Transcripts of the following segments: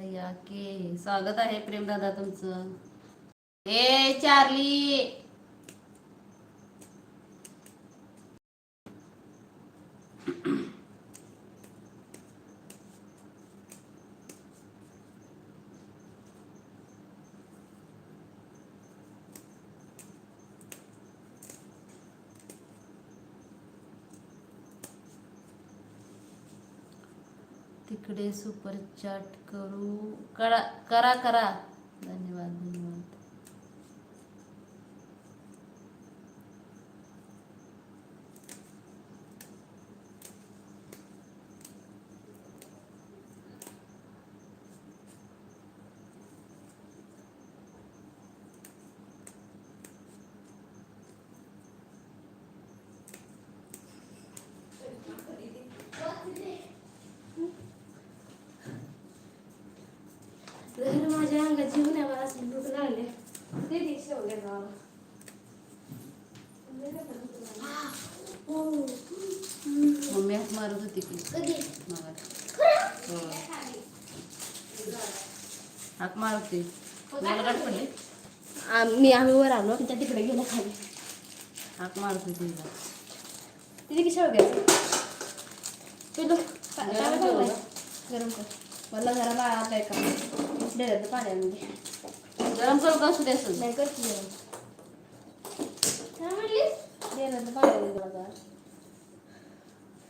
या के स्वागत आहे प्रेमदादा तुमचं. ए चार्ली! तिकडे सुपर चॅट करू. करा करा करा. जर माझ्या अंगात जीवन आहे मला असं भूक लागले ते दे शेवगे मला मम्मी हात मारत होती की. हो. हाक मारत. होती मला गाठ पडली मी आम्ही वर आलो त्या तिकडे गेलो खाली. हाक मारत होती. तिथे की? शेवग्याचं? गरम कर. मला जरा बाळा आता एका डेऱ्यात पाण्यामध्ये गरम करू का असू दे असं? नाही करते गरम पाण्यामध्ये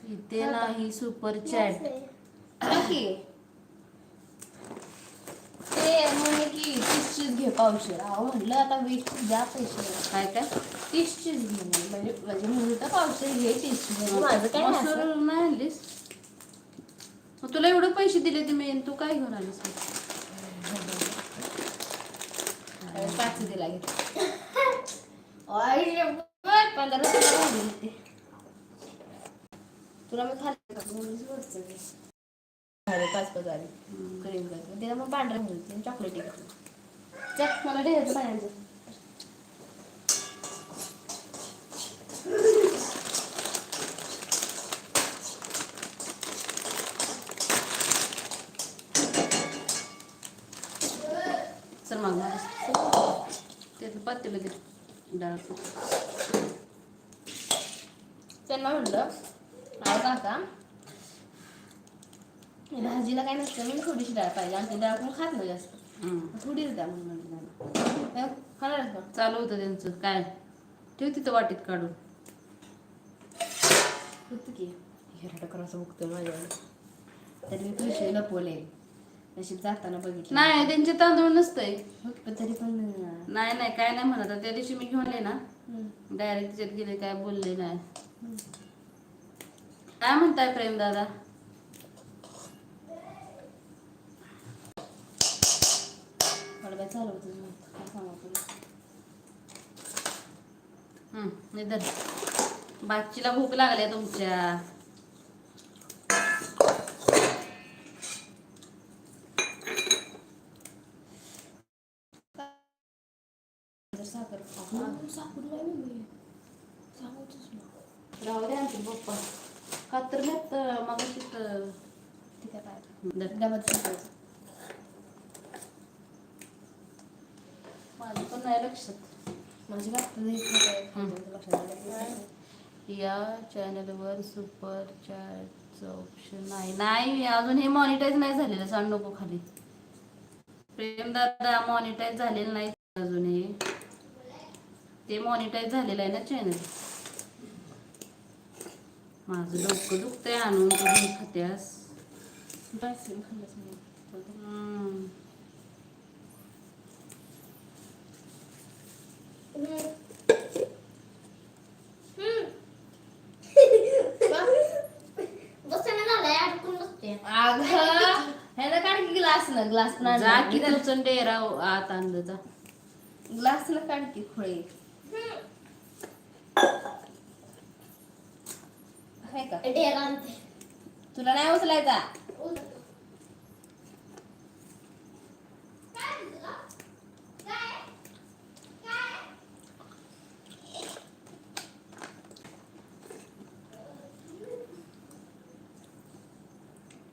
इथे नाही सुपर चॅट बाकी ते म्हणे की तीस चीज घे पावशेर. अहो म्हटलं आता वीस द्या पैसे. काय काय? तीस चीज घे म्हणे. म्हणजे म्हणजे म्हणून तर पावशेर घे तीस चीज म्हणजे माझं काय. मसूर नाही आणलीस? मग तुला एवढे पैसे दिले ते मी तू काय घेऊन आलीस? पाच दिला घे. आई शपथ, पंधरा देते. तुला मी खाल्लं पाच पाच आले. क्रीम तिला मग पांढरं चॉकलेटी मला ढेराचं पाण्याचं चल मग ते पातेलं दे डाळ. त्यांना म्हटलं काका. भाजीला काय नसतं मी थोडीशी डाळ पाहिजे. आमची डाळ कोण खात नाही जास्त. थोडीच द्या म्हणून खाणार का? चालू होतं त्यांचं. काय? ठेव तिथं वाटीत काढून. होतं की. हेराटा करायचं बघतोय माझ्यावर तरी मी पैसे लपवले. नशीब जाताना बघितलं. नाही त्यांचे तांदूळ नसतंय. पण तरी पण नाही नाही काय नाही म्हणत. त्या दिवशी मी घेऊन ना. डायरेक्ट त्याच्यात गेले काय बोलले नाही. काय म्हणताय प्रेम दादा? काय इधर बाचीला भूक लागली आहे तुमच्या जर साखर साखर नाही मम्मी. सांगतच ना राहू दे आमचे पप्पा कातरल्यात मग ठीक आहे डब्यात. माझं पण नाही लक्षात. माझी लक्षात. या चॅनलवर सुपर चॅटचं ऑप्शन नाही नाही अजून हे मॉनिटाईज नाही झालेलं. सांग नको खाली. प्रेम दादा मॉनिटाईज झालेलं नाही अजून हे. ते मॉनिटाईज झालेलं आहे ना चॅनल माझं डोकं दुखतंय आणून करून खात्यास. ग्लास न ग्लास जा की डेरा आत आणलं जा. ग्लास न काढ की खोळे. का? तुला नाही उचलायचा?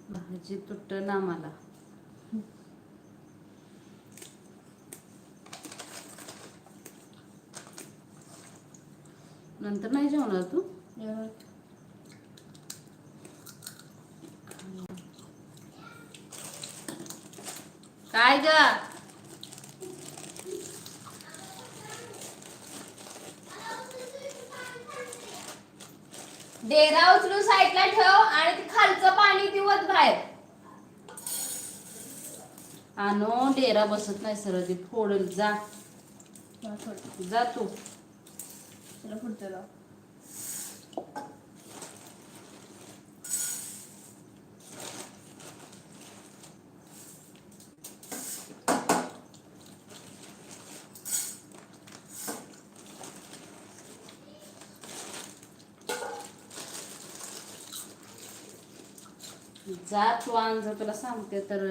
भाजी तुट ना मला. नंतर नाही जेवणार तू? काय ग? डेरा उचलून साईडला ठेव आणि ते खालचं पाणी दिवत बाहेर. आणो डेरा बसत नाही सरळ ते फोडल जा. जा तू. पुढचं लाव. जा तू आण जर तुला सांगते तर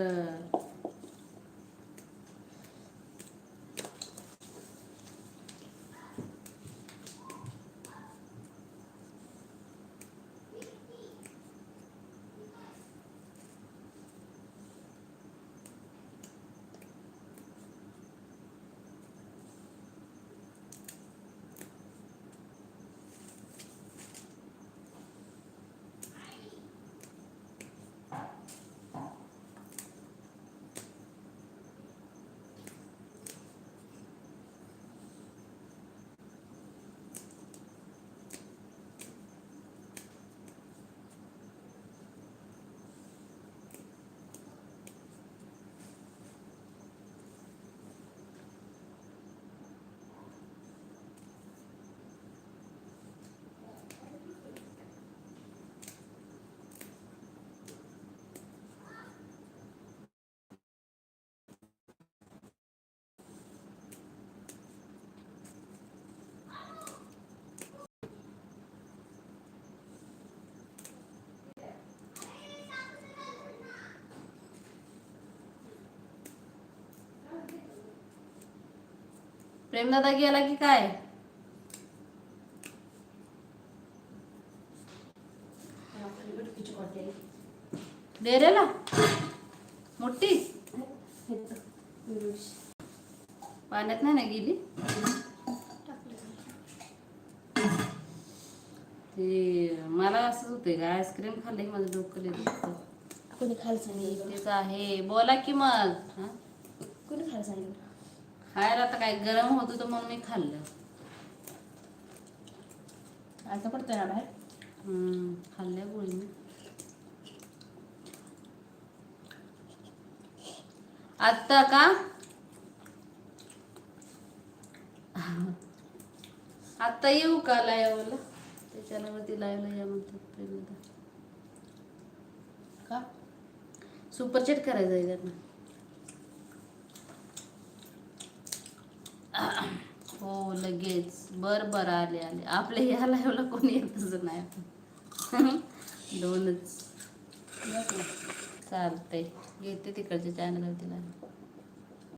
प्रेमदादा गेला की काय? डेरेला मोठी. पाण्यात नाही ना गेली? ते मला असंच होतंय का आईस्क्रीम खाल्लं की माझं डोकं दुखतं. कोणी खायला सांगितलं? आहे. बोला की मग. कोणी खायला सांगितलं? खायला आता काय गरम होत होतं म्हणून मी खाल्लं. आता पडतोय ना बाहेर? हम्म, खाल्ल्या गोळी मी. आत्ता का? आत्ता येऊ का लायवला त्याच्यावरती लायवला या म्हणतात प्रेमदा का? सुपर चेट करायचं आहे त्यांना हो लगेच. बर बर आले आले. आपल्या ह्या लाईव्हला कोणी येतच नाही. दोनच. चालतंय. घेते तिकडच्या चॅनलवरती लाईव्ह